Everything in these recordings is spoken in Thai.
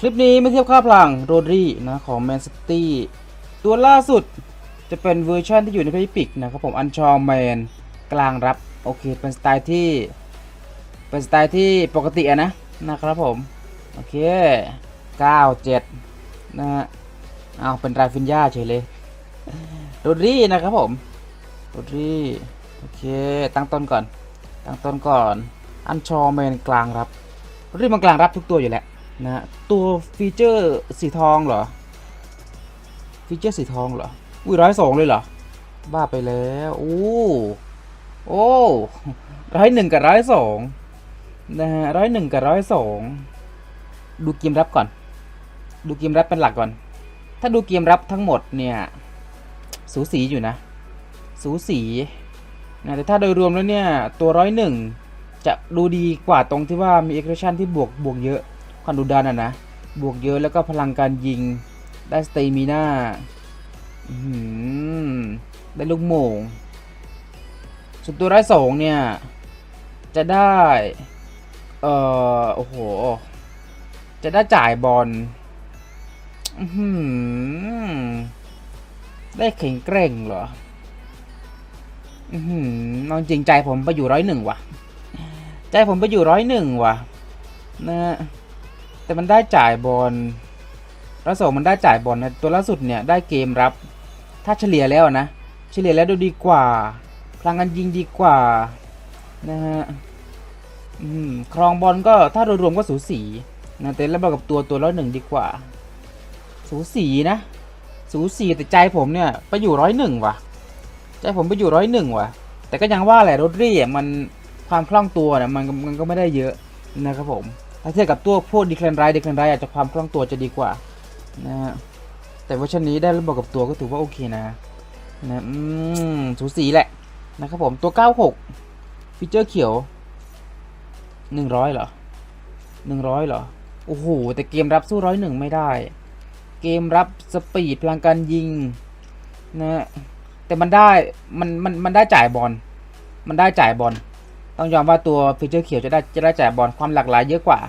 คลิปนี้มาเทียบค่าพลังโรดรีนะของ Man City ตัวล่าสุดจะเป็นเวอร์ชันที่อยู่ในพิพิกนะครับผมอันชอแมนกลางรับ โอเค เป็นสไตล์ที่ เป็นสไตล์ที่ปกติอะนะนะครับผม โอเค 97 นะฮะเอาเป็นราฟินยาเฉยเลยโรดรีนะครับผมโรดรีโอเค ตั้งต้นก่อน ตั้งต้นก่อน อันชอแมนกลางรับโรดรีมันกลางรับทุกตัวอยู่แล้ว นะตัวฟีเจอร์สีทองเหรอ ฟีเจอร์สีทองเหรอ อุ้ยร้อยสองเลยเหรอ บ้าไปแล้วโอ้โอ้ร้อยหนึ่งกับร้อยสองนะฮะร้อยหนึ่งกับร้อยสองดูเกมรับก่อน ดูเกมรับเป็นหลักก่อน ถ้าดูเกมรับทั้งหมดเนี่ย สูสีอยู่นะ สูสีนะแต่ถ้าโดยรวมแล้วเนี่ย ตัวร้อยหนึ่งจะดูดีกว่าตรงที่ว่ามีเอ็กซ์ชันที่บวกบวกเยอะ ความดุดันอะนะ บวกเยอะแล้วก็พลังการยิง ได้สเตมิน่าได้ลูกโมงส่วนตัวไร้ายสองเนี่ย จะได้ เอ่อ โอ้โห จะได้จ่ายบอลได้แข็งแกร่งเหรออือหือเอาจริงใจผมไปอยู่ร้อยหนึ่งว่ะ ใจผมไปอยู่ร้อยหนึ่งว่ะ นะ แต่มันได้จ่ายบอลแล้วสองมันได้จ่ายบอลนะตัวล่าสุดเนี่ยได้เกมรับ ถ้าเฉลี่ยแล้วนะ เฉลี่ยแล้วดูดีกว่า พลังงานยิงดีกว่านะฮะอืมครองบอลก็ถ้าโดยรวมก็สูสีนะแต่แล้วกับตัวตัวร้อยหนึ่งดีกว่า สูสีนะ สูสีแต่ใจผมเนี่ยไปอยู่ร้อยหนึ่งว่ะ ใจผมไปอยู่ร้อยหนึ่งว่ะ แต่ก็ยังว่าแหละรถรี่มันความคล่องตัวเนี่ยมันมันก็ไม่ได้เยอะนะครับผม ถ้าเทียบกับตัวพวกดีแคลนไรดีแคลนไรอาจจะความคล่องตัวจะดีกว่านะฮะแต่เวอร์ชันนี้ได้ระบบกับตัวก็ถือว่าโอเคนะนะอืมสูสีแหละนะครับผมตัว 96 ฟีเจอร์เขียว 100เหรอ 100เหรอ โอ้โห แต่เกมรับสู้ร้อยหนึ่งไม่ได้ เกมรับสปีดพลังการยิงนะแต่มันได้มันมันมันได้จ่ายบอลมันได้จ่ายบอล ต้องยอมว่าตัวฟีเจอร์เขียวจะได้จะได้จ่ายบอลความหลากหลายเยอะกว่า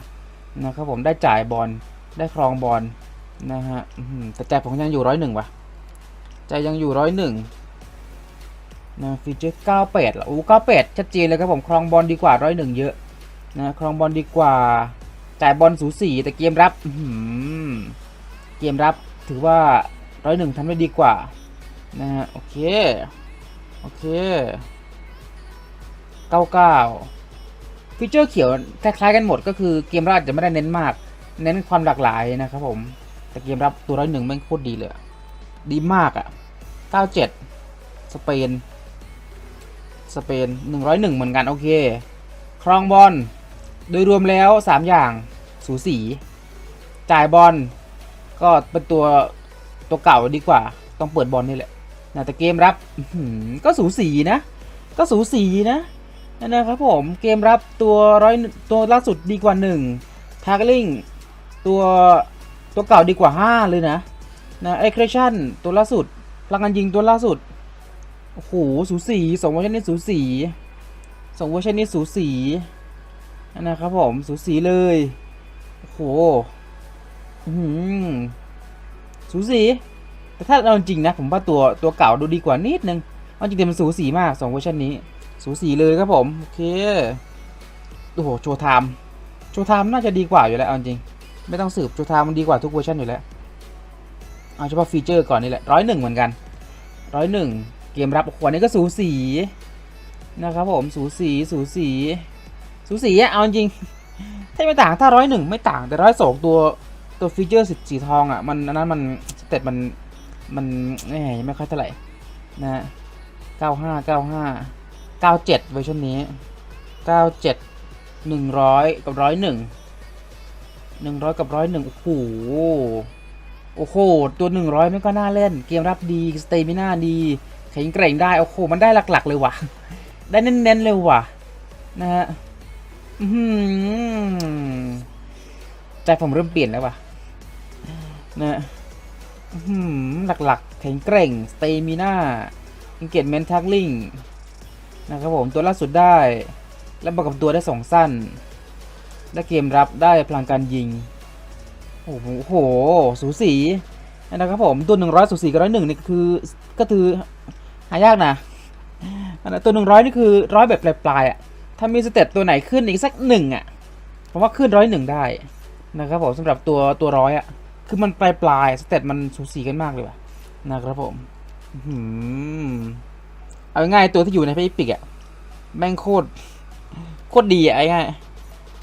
นะครับผมได้จ่ายบอลได้ครองบอลนะฮะแต่ใจผมยังอยู่ร้อยหนึ่งวะใจยังอยู่ร้อยหนึ่งนะฟีเจอร์เก้าแปดโอ้เก้าแปดชัดเจนเลยครับผมครองบอลดีกว่าร้อยหนึ่งเยอะนะครองบอลดีกว่าจ่ายบอลสูสีแต่เกมรับอืเกมรับถือว่าร้อยหนึ่งทำได้ดีกว่านะฮะโอเค โอเค เก้าเก้าฟีเจอร์เขียวคล้ายๆกันหมดก็คือเกมรับอาจจะไม่ได้เน้นมาก เน้นความหลากหลายนะครับผม แต่เกมรับตัวร้อยหนึ่งแม่งโคตรดีเลย ดีมากอะ่ะ 97 สเปน สเปน 101 เหมือนกัน โอเค ครองบอล โดยรวมแล้ว 3 อย่างสูสี จ่ายบอล ก็เป็นตัวตัวเก่าดีกว่า ต้องเปิดบอลนี่แหละแต่เกมรับก็สูสีนะ ก็สูสีนะ นะครับผมเกมรับตัวร้อยตัวล่าสุดดีกว่า1ทาร์กลิงตัวตัวเก่าดีกว่า 5 เลยนะนะเอ็กเรชั่นตัวล่าสุดพลังงานยิงตัวล่าสุดโอ้โหสูสีสองเวอร์ชันนี้สูสีสองเวอร์ชันนี้สูสีนะครับผมสูสีเลยโอ้โหอื้อหือสูสีแต่ถ้าเราจริงนะ ผมว่าตัวตัวเก่าดูดีกว่านิดนึงเอาจริงๆมันสูสีมากสองเวอร์ชันนี้ สูสีเลยครับผม โอเคโอ้โหโชว์ไทม์โชว์ไทม์น่าจะดีกว่าอยู่แล้วจริง ไม่ต้องสืบโชว์ไทม์มันดีกว่าทุกเวอร์ชันอยู่แล้ว เอาเฉพาะฟีเจอร์ก่อนนี่แหละร้อยหนึ่งเหมือนกันร้อยหนึ่งเกมรับโอ้โหอันนี้ก็สูสีนะครับผมสูสีสูสีสูสีอะเอาจริงถ้าไม่ต่างถ้าร้อยหนึ่งไม่ต่างแต่ร้อยสองตัวตัวฟีเจอร์สีสีทองอะมันอันนั้นมันสเตตมันมันแหมไม่ค่อยเท่าไหร่นะเก้าห้าเก้าห้า เก้าเจ็ดเวอร์ชันนี้เก้าเจ็ดหนึ่งร้อยกับร้อยหนึ่งหนึ่งร้อยกับร้อยหนึ่งโอ้โห โอ้โห ตัวหนึ่งร้อยไม่ก็น่าเล่น เกมรับดีสเตมิน่าดีแข็งแกร่งได้ โอ้โห มันได้หลัก ๆ เลยว่ะ ได้เน้น ๆ เลยว่ะ นะฮะอื้อหือใจผมเริ่มเปลี่ยนแล้วว่ะ นะฮะหือหลัก ๆ แข็งแกร่งสเตมิน่าอิงเกตเมนทักลิง นะครับผมตัวล่าสุดได้ แล้วบอกกับตัวได้สองสั้น ได้เกมรับได้พลังการยิง โอ้โหสูสีนะครับผมตัวหนึ่งร้อยสูสีกับร้อยหนึ่งนี่คือก็คือหายากนะตัวหนึ่งร้อยนี่คือร้อยแบบปลายๆอะถ้ามีสเตตตัวไหนขึ้นอีกสักหนึ่งอะผมว่าขึ้นร้อยหนึ่งได้นะครับผมสำหรับตัวตัวร้อยอะคือมันปลายปลายๆสเตตมันสูสีกันมากเลยว่ะนะครับผม อื้อหือ เอาง่ายตัวที่อยู่ในพีปิกอะแม่งโคตรโคตรดีอะไอ้ง่าย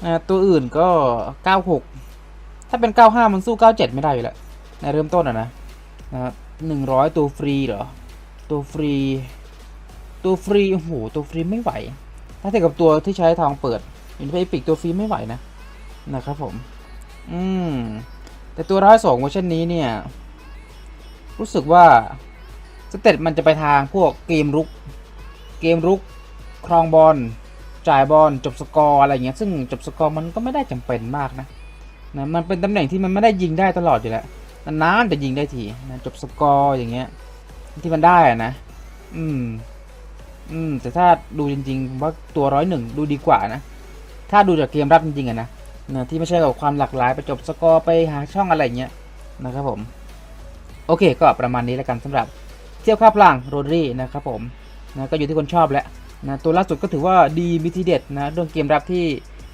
อ่าตัวอื่นก็96ถ้าเป็น95มันสู้97ไม่ได้อยู่แล้วในเริ่มต้นอะนะนะครับ100ตัวฟรีเหรอ ตัวฟรี ตัวฟรี โอ้โห ตัวฟรีไม่ไหว ถ้าเทียบกับตัวที่ใช้ทองเปิดอินเฟปิกตัวฟรีไม่ไหวนะ นะครับผม อืม แต่ตัวร้อยสองเวอร์ชันนี้เนี่ย รู้สึกว่า สเตตมันจะไปทางพวกเกมรุก เกมรุก ครองบอล จ่ายบอล จบสกอร์อะไรเงี้ย ซึ่งจบสกอร์มันก็ไม่ได้จำเป็นมากนะนะ มันเป็นตำแหน่งที่มันไม่ได้ยิงได้ตลอดอยู่แล้ว นานๆจะยิงได้ทีนะจบสกอร์อย่างเงี้ย ที่มันได้อะนะ อืม อืม แต่ถ้าดูจริงๆว่าตัวร้อยหนึ่งดูดีกว่านะ ถ้าดูจากเกมรับจริงๆอะนะนะที่ไม่ใช่กับความหลากหลายไปจบสกอร์ไปหาช่องอะไรเงี้ยนะครับผม โอเคก็ประมาณนี้แล้วกันสำหรับ เที่ยวข้าพลังโรดรี่นะครับผมนะก็อยู่ที่คนชอบแหละนะตัวล่าสุดก็ถือว่าดีมิทีเด็ดนะเรื่องเกมรับที่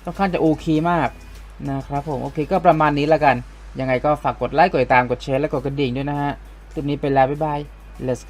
ค่อนข้างจะโอเคมากนะครับผมโอเคก็ประมาณนี้ละกัน ยังไงก็ฝากกดไลค์กดติดตามกดแชร์และกดกระดิ่งด้วยนะฮะคลิปนี้ไปแล้วบ๊ายบาย let's